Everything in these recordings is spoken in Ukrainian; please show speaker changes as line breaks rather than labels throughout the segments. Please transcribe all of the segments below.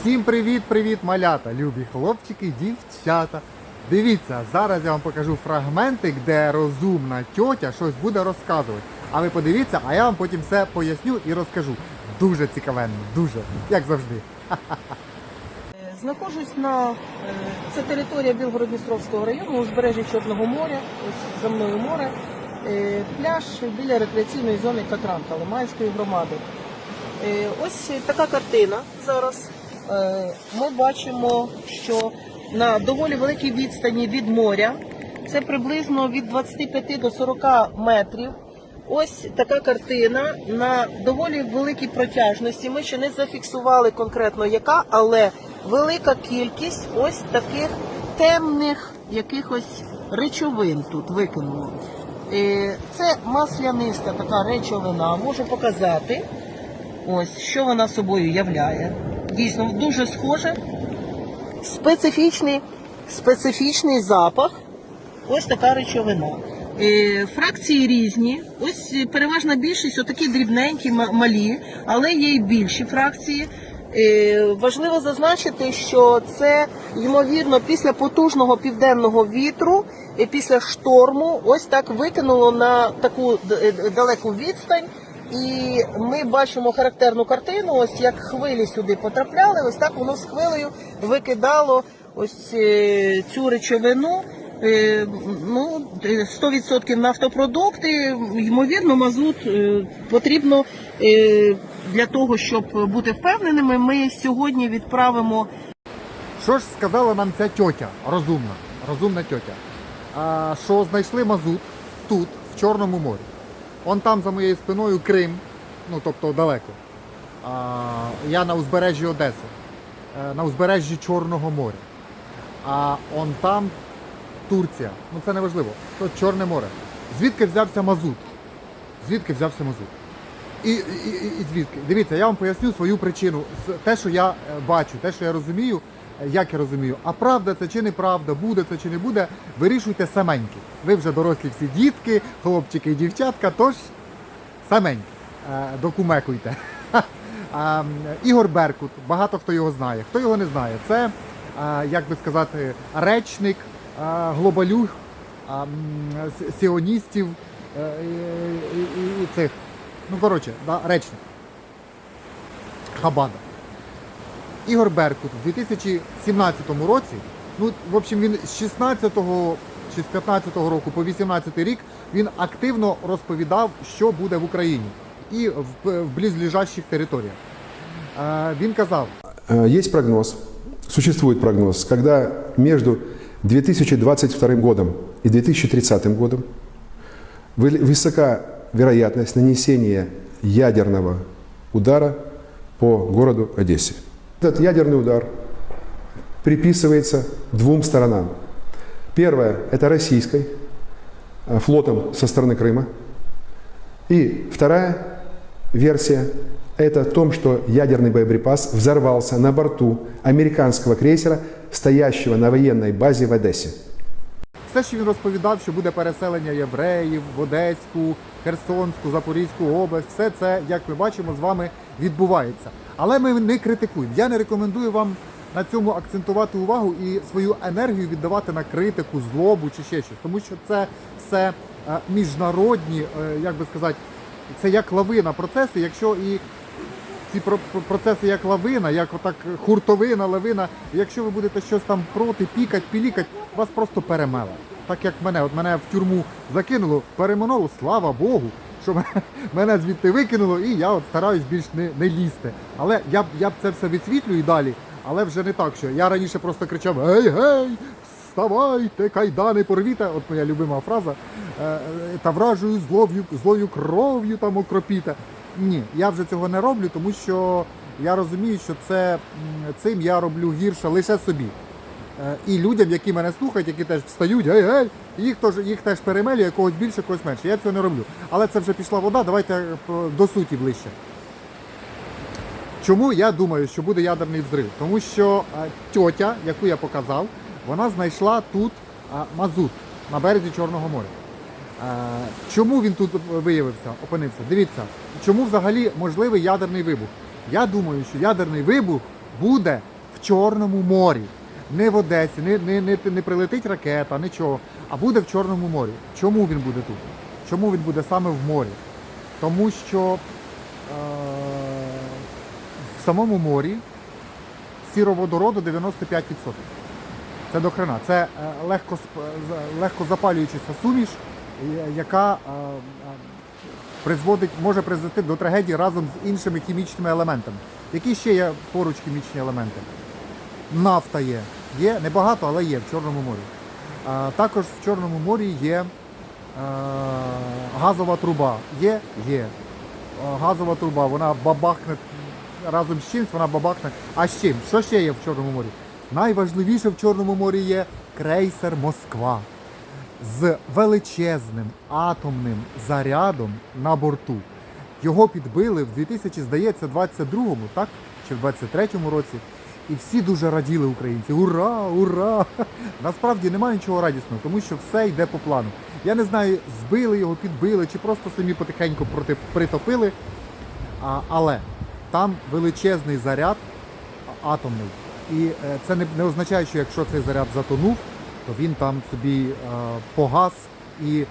Всім привіт-привіт, малята, любі хлопчики дівчата. Дивіться, зараз я вам покажу фрагментик, де розумна тьотя щось буде розказувати. А ви подивіться, а я вам потім все поясню і розкажу. Дуже цікавенно, дуже, як завжди.
Знаходжусь на е, це територія Білгород-Дністровського району, узбережжя Чорного моря, ось за мною море, Е, пляж біля рекреаційної зони Катранка Лиманської громади. Е, Ось така картина зараз. Е, Ми бачимо, що на доволі великій відстані від моря, це приблизно від 25 до 40 метрів. Ось така картина на доволі великій протяжності. Ми ще не зафіксували конкретно яка, але велика кількість ось таких темних якихось речовин тут викинуло. Е, Це масляниста така речовина. Можу показати. Ось що вона собою являє. Дійсно, дуже схоже. Специфічний, специфічний запах. Ось така речовина. Е, Фракції різні. Ось е, переважна більшість отакі дрібненькі, малі, але є й більші фракції. Е, Важливо зазначити, що це ймовірно після потужного південного вітру, після шторму, ось так викинуло на таку далеку відстань. І ми бачимо характерну картину, ось як хвилі сюди потрапляли, ось так воно з хвилею викидало ось е, цю речовину. Е, Ну, е, 100% нафтопродукти, ймовірно, мазут е, потрібно е, для того, щоб бути впевненими. Ми сьогодні відправимо
Що ж сказала нам ця тьотя, розумна, розумна тьотя, що знайшли мазут тут, в Чорному морі. Он там за моєю спиною Крим, ну тобто далеко. А, я на узбережжі Одеси, е, на узбережжі Чорного моря. А он там Турція. Ну це не важливо. Тут Чорне море. Звідки взявся мазут? Звідки взявся мазут? І, і, і, звідки? Дивіться, я вам поясню свою причину. Те, що я е, бачу, те, що я розумію, як я розумію. А правда це чи неправда, буде це чи не буде, вирішуйте саменьки. Ви вже дорослі всі дітки, хлопчики і дівчатка, тож саменьки. Е, Докумекуйте. Ігор Беркут, багато хто його знає. Хто його не знає, це, е, як би сказати, речник е, с- сіоністів і, цих. Ну, коротше, речник. Хабада. Ігор Беркут в 2017 році, ну, в общем, він з 16-го чи з 15-го року по 18-й рік він активно розповідав, що буде в Україні і в, в близлежащих територіях. Е, він казав,
Э, Есть прогноз, существует прогноз, когда между 2022 годом и 2030 годом вы- высока вероятность нанесения ядерного удара по городу Одессе. Этот ядерный удар приписывается двум сторонам. Первое – это российской, э, флотом со стороны Крыма. И вторая версия – это о том, что ядерный боеприпас взорвался на борту американского крейсера, стоящего на военной базе в Одессе.
все, що він розповідав, що буде переселення євреїв в Одеську, Херсонську, Запорізьку область, все це, як ми бачимо, з вами відбувається. Але ми не критикуємо. Я не рекомендую вам на цьому акцентувати увагу і свою енергію віддавати на критику, злобу чи ще щось, тому що це все е, міжнародні, е, як би сказати, це як лавина процеси, якщо і ці про- про- процеси як лавина, як отак хуртовина, лавина. Якщо ви будете щось там проти, пікать, пілікать, вас просто перемеле. Так як мене, от мене в тюрму закинуло, перемануло, слава Богу, що мене, звідти викинуло, і я от стараюсь більш не, не лізти. Але я б я б це все висвітлюю далі, але вже не так, що я раніше просто кричав: Гей, гей! Вставайте, кайдани порвіте, от моя любима фраза, е, е, та вражою злов'ю, злою кров'ю там окропіте. Ні, я вже цього не роблю, тому що я розумію, що це, цим я роблю гірше лише собі. І людям, які мене слухають, які теж встають, гей, гей, їх теж, їх теж перемелює, когось більше, когось менше. Я цього не роблю. Але це вже пішла вода, давайте е, до суті ближче. Чому я думаю, що буде ядерний взрив? Тому що е, тьотя, яку я показав, вона знайшла тут е, мазут на березі Чорного моря. Чому він тут виявився, опинився? Дивіться, чому взагалі можливий ядерний вибух? Я думаю, що ядерний вибух буде в Чорному морі. Не в Одесі, не, не, не, не прилетить ракета, нічого, а буде в Чорному морі. Чому він буде тут? Чому він буде саме в морі? Тому що е, в самому морі сіроводороду 95%. Це до хрена. Це е, легко, легко запалюючася суміш, яка е, е, призводить, може призвести до трагедії разом з іншими хімічними елементами. Які ще є поруч хімічні елементи? Нафта є. Є небагато, але є в Чорному морі. А, також в Чорному морі є е, газова труба. Є? Є. Е, Газова труба, вона бабахне разом з чимсь, вона бабахне. А з чим? Що ще є в Чорному морі? Найважливіше в Чорному морі є крейсер Москва з величезним атомним зарядом на борту. Його підбили в 2000, здається, 22-му, так? Чи в 23-му році. І всі дуже раділи українці. Ура! Ура! Насправді немає нічого радісного, тому що все йде по плану. Я не знаю, збили його, підбили, чи просто самі потихеньку проти, притопили. А, але там величезний заряд атомний. І е, це не, не означає, що якщо цей заряд затонув, то він там собі е, погас і е,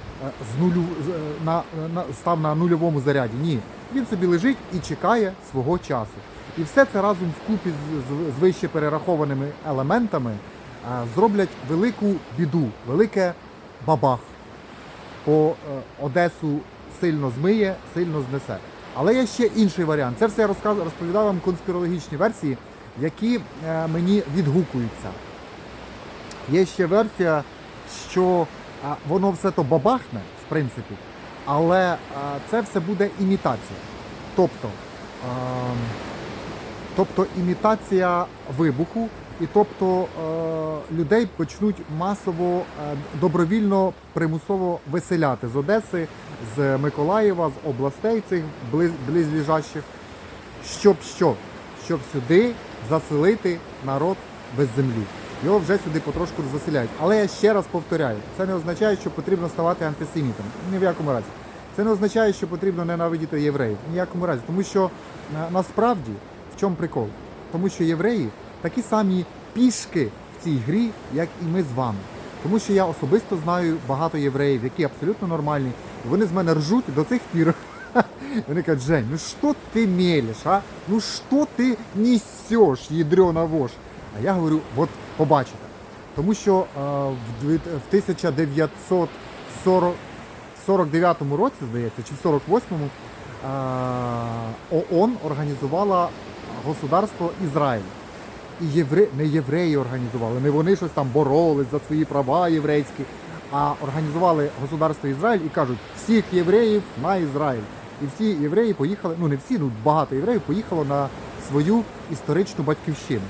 з нулю е, на, на став на нульовому заряді. Ні, він собі лежить і чекає свого часу. І все це разом вкупі з, вище перерахованими елементами е, зроблять велику біду, велике бабах по е, Одесу сильно змиє, сильно знесе. Але є ще інший варіант. Це все я розповідав вам конспірологічні версії, які е, мені відгукуються. Є ще версія, що воно все то бабахне, в принципі, але це все буде імітація. Тобто, е, тобто імітація вибуху, і тобто е, людей почнуть масово е, добровільно примусово виселяти з Одеси, з Миколаєва, з областей цих близ, щоб що? Щоб сюди заселити народ без землі. Його вже сюди потрошку заселяють. Але я ще раз повторяю, це не означає, що потрібно ставати антисемітом. Ні в якому разі. Це не означає, що потрібно ненавидіти євреїв. Ні в якому разі. Тому що насправді в чому прикол? Тому що євреї такі самі пішки в цій грі, як і ми з вами. Тому що я особисто знаю багато євреїв, які абсолютно нормальні. Вони з мене ржуть до цих пір. Вони кажуть, Жень, ну що ти мелеш, а? Ну що ти несеш, ядрена вож? А я говорю, от побачите. Тому що е, в 1949 році, здається, чи в 48-му е, ООН організувала государство Ізраїль. І євре... не євреї організували, не вони щось там боролись за свої права єврейські, а організували государство Ізраїль і кажуть, всіх євреїв на Ізраїль. І всі євреї поїхали, ну не всі, ну багато євреїв поїхало на свою історичну батьківщину.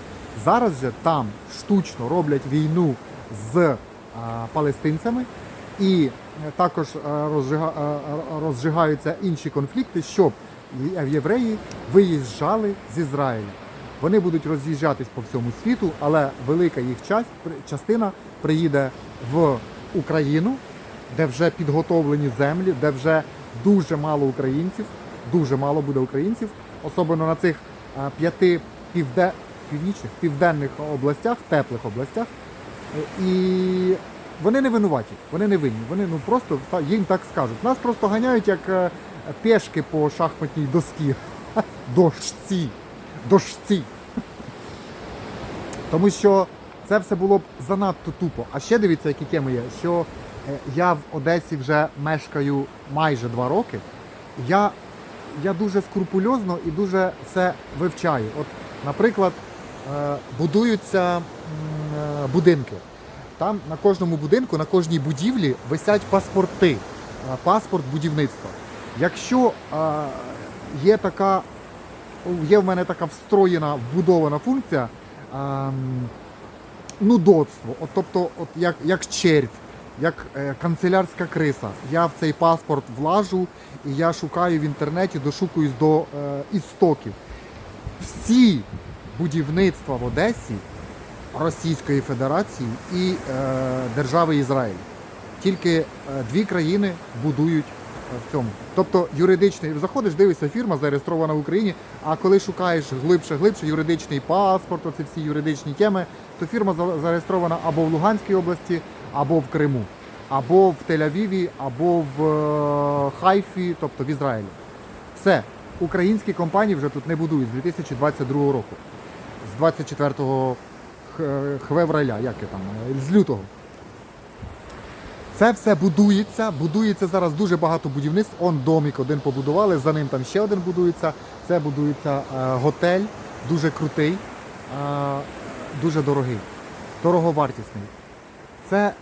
Зараз же там штучно роблять війну з а, палестинцями, і е, також е, розжига- е, е, розжигаються інші конфлікти, щоб євреї виїжджали з Ізраїля. Вони будуть роз'їжджатись по всьому світу, але велика їх частина приїде в Україну, де вже підготовлені землі, де вже дуже мало українців, дуже мало буде українців, особливо на цих п'яти півде... північних, південних областях, теплих областях. Е, І вони не винуваті, вони не винні. Вони ну просто їм так скажуть. Нас просто ганяють як пешки по шахматній доскі. Дошці. Дошці. Тому що це все було б занадто тупо. А ще дивіться, які теми є. Що е, я в Одесі вже мешкаю майже два роки. Я, я дуже скрупульозно і дуже все вивчаю. От, наприклад, е, будуються е, будинки. Там на кожному будинку, на кожній будівлі висять паспорти, паспорт будівництва. Якщо е, є така є в мене така встроєна, вбудована функція ем, нудотство. От, тобто, от як, як червь, як е, канцелярська криса. Я в цей паспорт влажу і я шукаю в інтернеті, дошукуюсь до е, істоків. Всі будівництва в Одесі Російської Федерації і держави Ізраїль. Тільки дві країни будують в цьому. Тобто юридичний заходиш, дивишся, фірма зареєстрована в Україні. А коли шукаєш глибше, глибше юридичний паспорт, оці всі юридичні теми, то фірма зареєстрована або в Луганській області, або в Криму, або в Тель-Авіві, або в е, Хайфі, тобто в Ізраїлі. Все, українські компанії вже тут не будують з 2022 року, з 24 х- хвевраля, як я там, е, з лютого. Це все будується. Будується зараз дуже багато будівництв. Он домик один побудували, за ним там ще один будується. Це будується е, готель, дуже крутий, е, дуже дорогий, дороговартісний. Це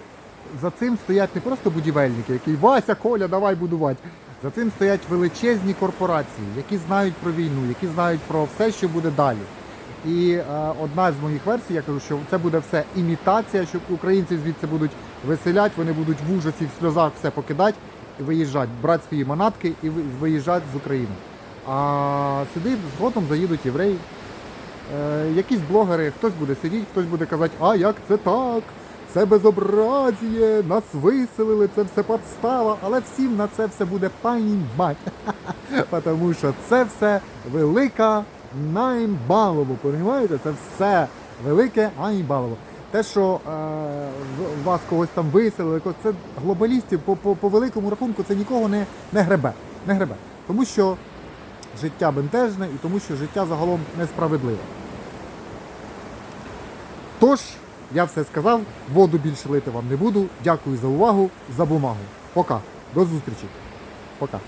за цим стоять не просто будівельники, які Вася, Коля, давай будувати. За цим стоять величезні корпорації, які знають про війну, які знають про все, що буде далі. І е, одна з моїх версій, я кажу, що це буде все імітація, що українці звідси будуть веселять, вони будуть в ужасі, в сльозах все покидати і виїжджати, брати свої манатки і виїжджати з України. А сюди згодом заїдуть євреї, е, якісь блогери, хтось буде сидіти, хтось буде казати, а як це так? Це безобразіє, нас виселили, це все подстава, але всім на це все буде панімать. Тому що це все велика наймбалово, розумієте? Це все велике айбалово. Те, що е, вас когось там виселили, це глобалістів по, по, по великому рахунку це нікого не, не гребе. Не гребе. Тому що життя бентежне і тому що життя загалом несправедливе. Тож, я все сказав, воду більше лити вам не буду. Дякую за увагу, за бумагу. Пока. До зустрічі. Пока.